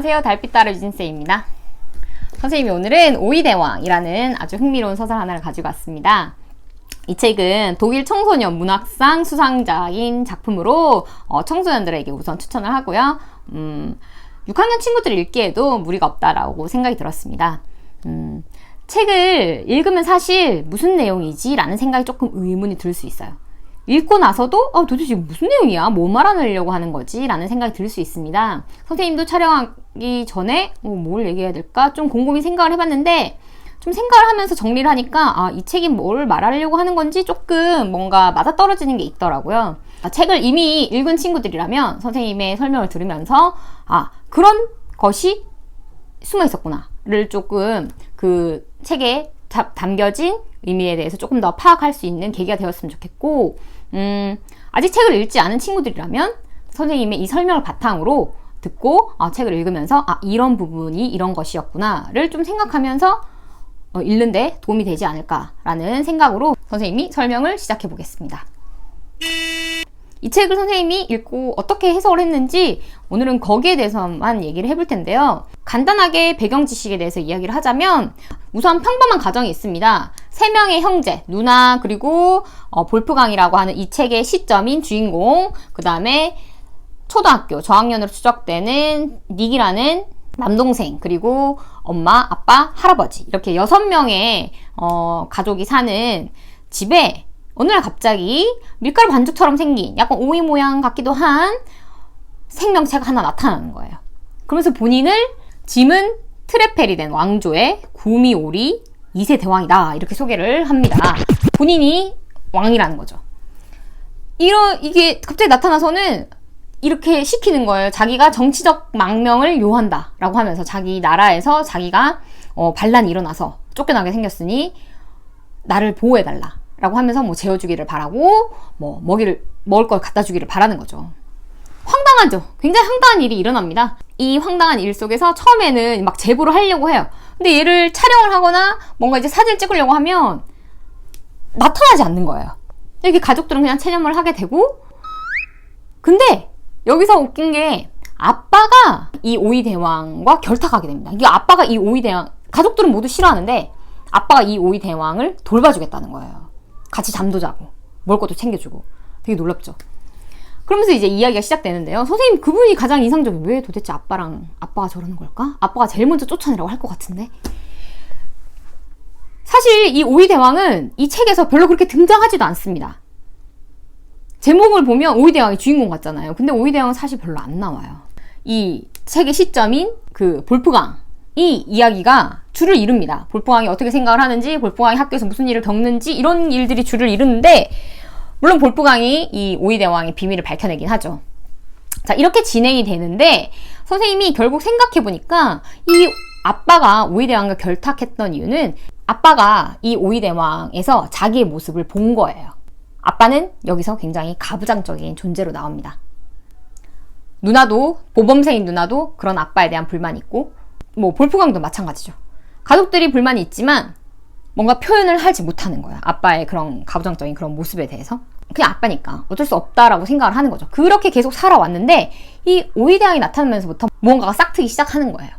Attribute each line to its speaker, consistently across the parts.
Speaker 1: 안녕하세요. 달빛따르 유진쌤입니다. 선생님이 오늘은 오이대왕이라는 아주 흥미로운 소설 하나를 가지고 왔습니다. 이 책은 독일 청소년 문학상 수상자인 작품으로 어, 청소년들에게 우선 추천을 하고요. 음, 6학년 친구들이 읽기에도 무리가 없다라고 생각이 들었습니다. 음, 책을 읽으면 사실 무슨 내용이지? 라는 생각이 조금 의문이 들 수 있어요. 읽고 나서도 아, 도대체 무슨 내용이야? 뭐 말하려고 하는 거지? 라는 생각이 들 수 있습니다. 선생님도 촬영하기 전에 어, 뭘 얘기해야 될까? 좀 곰곰이 생각을 해봤는데 좀 생각을 하면서 정리를 하니까 아, 이 책이 뭘 말하려고 하는 건지 조금 뭔가 맞아떨어지는 게 있더라고요. 아, 책을 이미 읽은 친구들이라면 선생님의 설명을 들으면서 아, 그런 것이 숨어 있었구나를 조금 그 책에 담겨진 의미에 대해서 조금 더 파악할 수 있는 계기가 되었으면 좋겠고, 음, 아직 책을 읽지 않은 친구들이라면 선생님의 이 설명을 바탕으로 듣고 아, 책을 읽으면서 아, 이런 부분이 이런 것이었구나를 좀 생각하면서 어, 읽는데 도움이 되지 않을까라는 생각으로 선생님이 설명을 시작해 보겠습니다. 이 책을 선생님이 읽고 어떻게 해석을 했는지 오늘은 거기에 대해서만 얘기를 해볼 텐데요. 간단하게 배경 지식에 대해서 이야기를 하자면 우선 평범한 가정이 있습니다. 세 명의 형제, 누나 그리고 어, 볼프강이라고 하는 이 책의 시점인 주인공, 그 다음에 초등학교 저학년으로 추적되는 닉이라는 남동생 그리고 엄마, 아빠, 할아버지 이렇게 여섯 명의 어, 가족이 사는 집에 어느 날 갑자기 밀가루 반죽처럼 생긴 약간 오이 모양 같기도 한 생명체가 하나 나타나는 거예요. 그러면서 본인을 짐은 트레펠이 된 왕조의 구미오리 2세 대왕이다. 이렇게 소개를 합니다. 본인이 왕이라는 거죠. 이러, 이게 갑자기 나타나서는 이렇게 시키는 거예요. 자기가 정치적 망명을 요한다. 라고 하면서 자기 나라에서 자기가 어, 반란이 일어나서 쫓겨나게 생겼으니 나를 보호해달라. 라고 하면서 뭐 재워주기를 바라고 뭐 먹이를 먹을 걸 갖다 주기를 바라는 거죠. 황당하죠. 굉장히 황당한 일이 일어납니다. 이 황당한 일 속에서 처음에는 막 제보를 하려고 해요. 근데 얘를 촬영을 하거나 뭔가 이제 사진을 찍으려고 하면 나타나지 않는 거예요. 이렇게 가족들은 그냥 체념을 하게 되고 근데 여기서 웃긴 게 아빠가 이 오이 대왕과 결탁하게 됩니다. 이게 아빠가 이 오이 대왕 가족들은 모두 싫어하는데 아빠가 이 오이 대왕을 돌봐주겠다는 거예요. 같이 잠도 자고 먹을 것도 챙겨주고 되게 놀랍죠. 그러면서 이제 이야기가 시작되는데요. 선생님 그분이 가장 인상적인 왜 도대체 아빠랑 아빠가 저러는 걸까? 아빠가 제일 먼저 쫓아내라고 할 것 같은데. 사실 이 오이 대왕은 이 책에서 별로 그렇게 등장하지도 않습니다. 제목을 보면 오이 대왕이 주인공 같잖아요. 근데 오이 대왕은 사실 별로 안 나와요. 이 책의 시점인 그 볼프강 이 이야기가 줄을 이룹니다. 볼포왕이 어떻게 생각을 하는지, 볼포왕이 학교에서 무슨 일을 겪는지 이런 일들이 줄을 이루는데 물론 볼포강이 이 오이대왕의 비밀을 밝혀내긴 하죠. 자 이렇게 진행이 되는데 선생님이 결국 생각해 보니까 이 아빠가 오이대왕과 결탁했던 이유는 아빠가 이 오이대왕에서 자기의 모습을 본 거예요. 아빠는 여기서 굉장히 가부장적인 존재로 나옵니다. 누나도 보범생인 누나도 그런 아빠에 대한 불만이 있고 뭐 볼프강도 마찬가지죠. 가족들이 불만이 있지만 뭔가 표현을 하지 못하는 거야. 아빠의 그런 가부장적인 그런 모습에 대해서. 그냥 아빠니까 어쩔 수 없다라고 생각을 하는 거죠. 그렇게 계속 살아왔는데 이 오이대왕이 나타나면서부터 무언가가 싹트기 시작하는 거예요.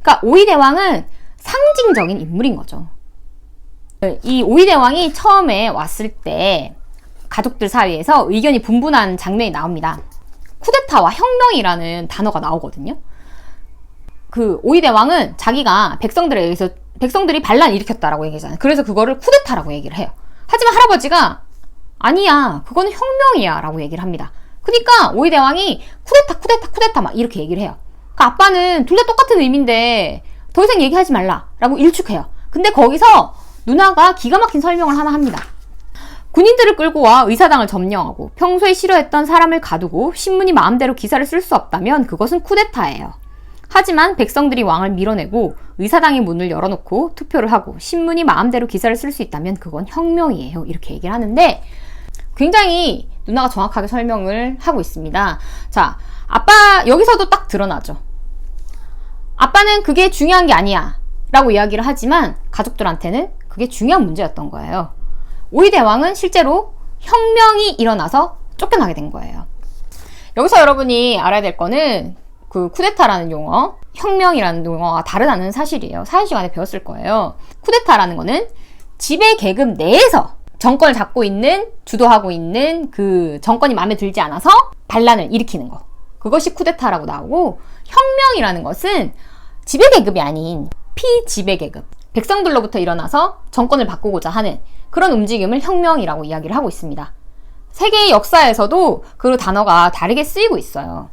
Speaker 1: 그러니까 오이대왕은 상징적인 인물인 거죠. 이 오이대왕이 처음에 왔을 때 가족들 사이에서 의견이 분분한 장면이 나옵니다. 쿠데타와 혁명이라는 단어가 나오거든요. 그 오이대 왕은 자기가 백성들에 의해서 백성들이 반란 일으켰다라고 얘기하잖아요. 그래서 그거를 쿠데타라고 얘기를 해요. 하지만 할아버지가 아니야, 그거는 혁명이야라고 얘기를 합니다. 그러니까 오이대 왕이 쿠데타, 쿠데타, 쿠데타 막 이렇게 얘기를 해요. 그러니까 아빠는 둘 다 똑같은 의미인데 더 이상 얘기하지 말라라고 일축해요. 근데 거기서 누나가 기가 막힌 설명을 하나 합니다. 군인들을 끌고 와 의사당을 점령하고 평소에 싫어했던 사람을 가두고 신문이 마음대로 기사를 쓸 수 없다면 그것은 쿠데타예요. 하지만 백성들이 왕을 밀어내고 의사당의 문을 열어놓고 투표를 하고 신문이 마음대로 기사를 쓸 수 있다면 그건 혁명이에요. 이렇게 얘기를 하는데 굉장히 누나가 정확하게 설명을 하고 있습니다. 자, 아빠 여기서도 딱 드러나죠. 아빠는 그게 중요한 게 아니야. 라고 이야기를 하지만 가족들한테는 그게 중요한 문제였던 거예요. 오이대왕은 실제로 혁명이 일어나서 쫓겨나게 된 거예요. 여기서 여러분이 알아야 될 거는 그 쿠데타라는 용어 혁명이라는 용어가 다르다는 사실이에요. 사회 시간에 배웠을 거예요. 쿠데타라는 거는 지배 계급 내에서 정권을 잡고 있는, 주도하고 있는 그 정권이 마음에 들지 않아서 반란을 일으키는 거. 그것이 쿠데타라고 나오고, 혁명이라는 것은 지배 계급이 아닌 피지배 계급. 백성들로부터 일어나서 정권을 바꾸고자 하는 그런 움직임을 혁명이라고 이야기를 하고 있습니다. 세계의 역사에서도 그 단어가 다르게 쓰이고 있어요.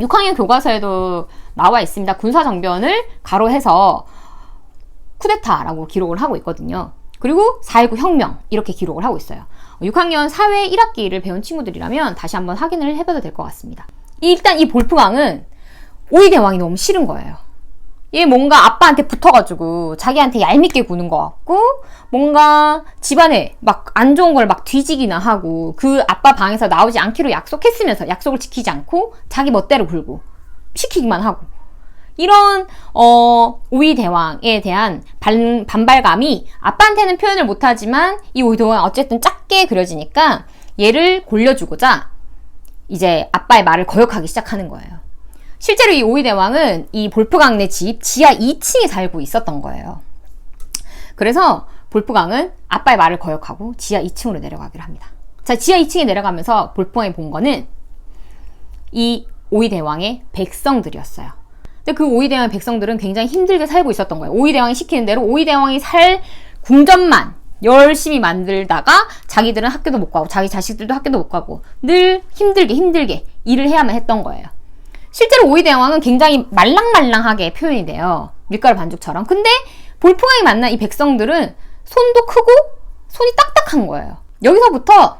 Speaker 1: 6학년 교과서에도 나와 있습니다. 군사정변을 가로해서 쿠데타라고 기록을 하고 있거든요. 그리고 4.19 혁명 이렇게 기록을 하고 있어요. 6학년 사회 1학기를 배운 친구들이라면 다시 한번 확인을 해봐도 될 것 같습니다. 일단 이 볼프강은 오이 대왕이 너무 싫은 거예요. 얘 뭔가 아빠한테 붙어가지고 자기한테 얄밉게 구는 것 같고 뭔가 집안에 막 안 좋은 걸 막 뒤지기나 하고 그 아빠 방에서 나오지 않기로 약속했으면서 약속을 지키지 않고 자기 멋대로 굴고 시키기만 하고 이런 어 오이 대왕에 대한 반, 반발감이 아빠한테는 표현을 못하지만 이 오이 대왕이 어쨌든 작게 그려지니까 얘를 골려주고자 이제 아빠의 말을 거역하기 시작하는 거예요. 실제로 이 오이 대왕은 이 볼프강 내집 지하 2층에 살고 있었던 거예요. 그래서 볼프강은 아빠의 말을 거역하고 지하 2층으로 내려가기로 합니다. 자, 지하 2층에 내려가면서 볼프강이 본 거는 이 오이 대왕의 백성들이었어요. 근데 그 오이 대왕의 백성들은 굉장히 힘들게 살고 있었던 거예요. 오이 대왕이 시키는 대로 오이 대왕이 살 궁전만 열심히 만들다가 자기들은 학교도 못 가고 자기 자식들도 학교도 못 가고 늘 힘들게 힘들게 일을 해야만 했던 거예요. 실제로 오이 대왕은 굉장히 말랑말랑하게 표현이 돼요. 밀가루 반죽처럼. 근데 볼프강이 만난 이 백성들은 손도 크고 손이 딱딱한 거예요. 여기서부터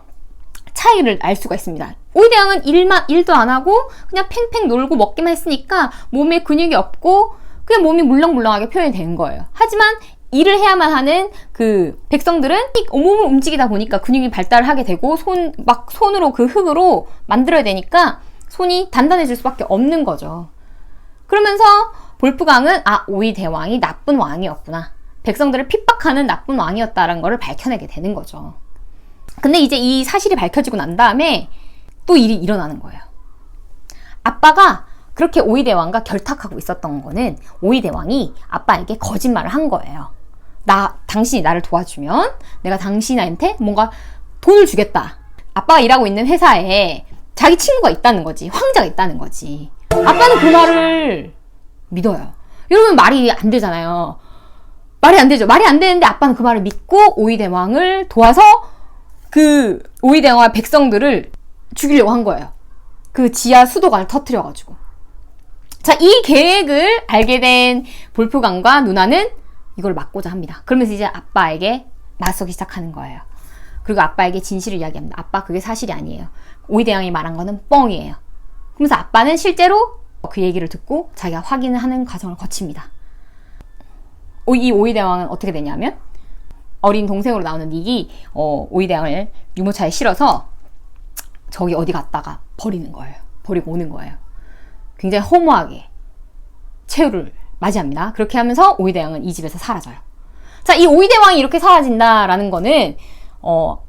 Speaker 1: 차이를 알 수가 있습니다. 오이 대왕은 일만, 일도 안 하고 그냥 팽팽 놀고 먹기만 했으니까 몸에 근육이 없고 그냥 몸이 물렁물렁하게 표현이 된 거예요. 하지만 일을 해야만 하는 그 백성들은 온몸을 움직이다 보니까 근육이 발달을 하게 되고 손, 막 손으로 그 흙으로 만들어야 되니까 손이 단단해질 수밖에 없는 거죠. 그러면서 볼프강은 아 오이 대왕이 나쁜 왕이었구나. 백성들을 핍박하는 나쁜 왕이었다는 것을 밝혀내게 되는 거죠. 근데 이제 이 사실이 밝혀지고 난 다음에 또 일이 일어나는 거예요. 아빠가 그렇게 오이 대왕과 결탁하고 있었던 거는 오이 대왕이 아빠에게 거짓말을 한 거예요. 나 당신이 나를 도와주면 내가 당신한테 뭔가 돈을 주겠다. 아빠가 일하고 있는 회사에 자기 친구가 있다는 거지. 황자가 있다는 거지. 아빠는 그 말을 믿어요. 여러분 말이 안 되잖아요. 말이 안 되죠. 말이 안 되는데 아빠는 그 말을 믿고 오이대왕을 도와서 그 오이대왕과 백성들을 죽이려고 한 거예요. 그 지하 수도관을 터트려가지고. 자, 이 계획을 알게 된 볼프강과 누나는 이걸 막고자 합니다. 그러면서 이제 아빠에게 맞서기 시작하는 거예요. 그리고 아빠에게 진실을 이야기합니다. 아빠 그게 사실이 아니에요. 오이대왕이 말한 거는 뻥이에요. 그러면서 아빠는 실제로 그 얘기를 듣고 자기가 확인을 하는 과정을 거칩니다. 이 오이대왕은 어떻게 되냐면 어린 동생으로 나오는 닉이 어, 오이대왕을 유모차에 실어서 저기 어디 갔다가 버리는 거예요. 버리고 오는 거예요. 굉장히 허무하게 최후를 맞이합니다. 그렇게 하면서 오이대왕은 이 집에서 사라져요. 자, 이 오이대왕이 이렇게 사라진다라는 거는 어,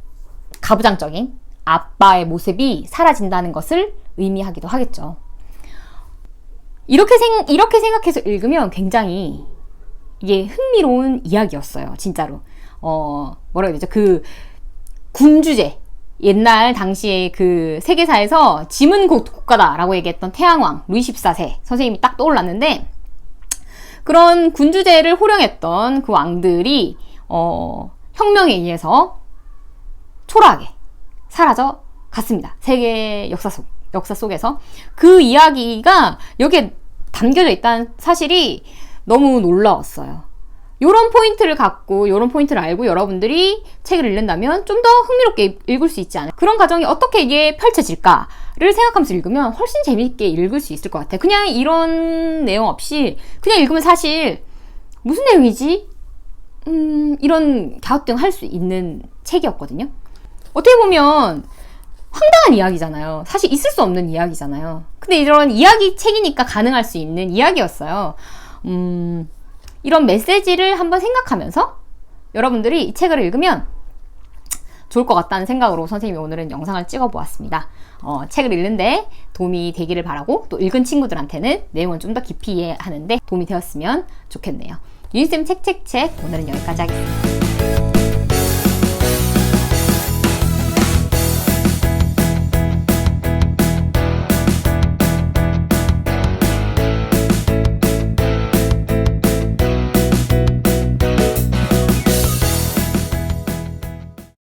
Speaker 1: 가부장적인 아빠의 모습이 사라진다는 것을 의미하기도 하겠죠. 이렇게 생, 이렇게 생각해서 읽으면 굉장히 이게 흥미로운 이야기였어요. 진짜로. 어, 뭐라 해야 되죠? 그 군주제. 옛날 당시에 그 세계사에서 짐은 국가다라고 얘기했던 태양왕 루이 14세 선생님이 딱 떠올랐는데 그런 군주제를 호령했던 그 왕들이 어, 혁명에 의해서 초라하게 사라져 갔습니다. 세계 역사 속, 역사 속에서. 그 이야기가 여기에 담겨져 있다는 사실이 너무 놀라웠어요. 요런 포인트를 갖고, 요런 포인트를 알고 여러분들이 책을 읽는다면 좀 더 흥미롭게 읽을 수 있지 않을까. 그런 과정이 어떻게 이게 펼쳐질까를 생각하면서 읽으면 훨씬 재미있게 읽을 수 있을 것 같아요. 그냥 이런 내용 없이 그냥 읽으면 사실 무슨 내용이지? 음, 이런 갸우뚱 할 수 있는 책이었거든요. 어떻게 보면 황당한 이야기잖아요. 사실 있을 수 없는 이야기잖아요. 근데 이런 이야기 책이니까 가능할 수 있는 이야기였어요. 음, 이런 메시지를 한번 생각하면서 여러분들이 이 책을 읽으면 좋을 것 같다는 생각으로 선생님이 오늘은 영상을 찍어 보았습니다. 어, 책을 읽는데 도움이 되기를 바라고 또 읽은 친구들한테는 내용을 좀 더 깊이 이해하는데 도움이 되었으면 좋겠네요. 유니쌤 책책책 오늘은 여기까지 하겠습니다.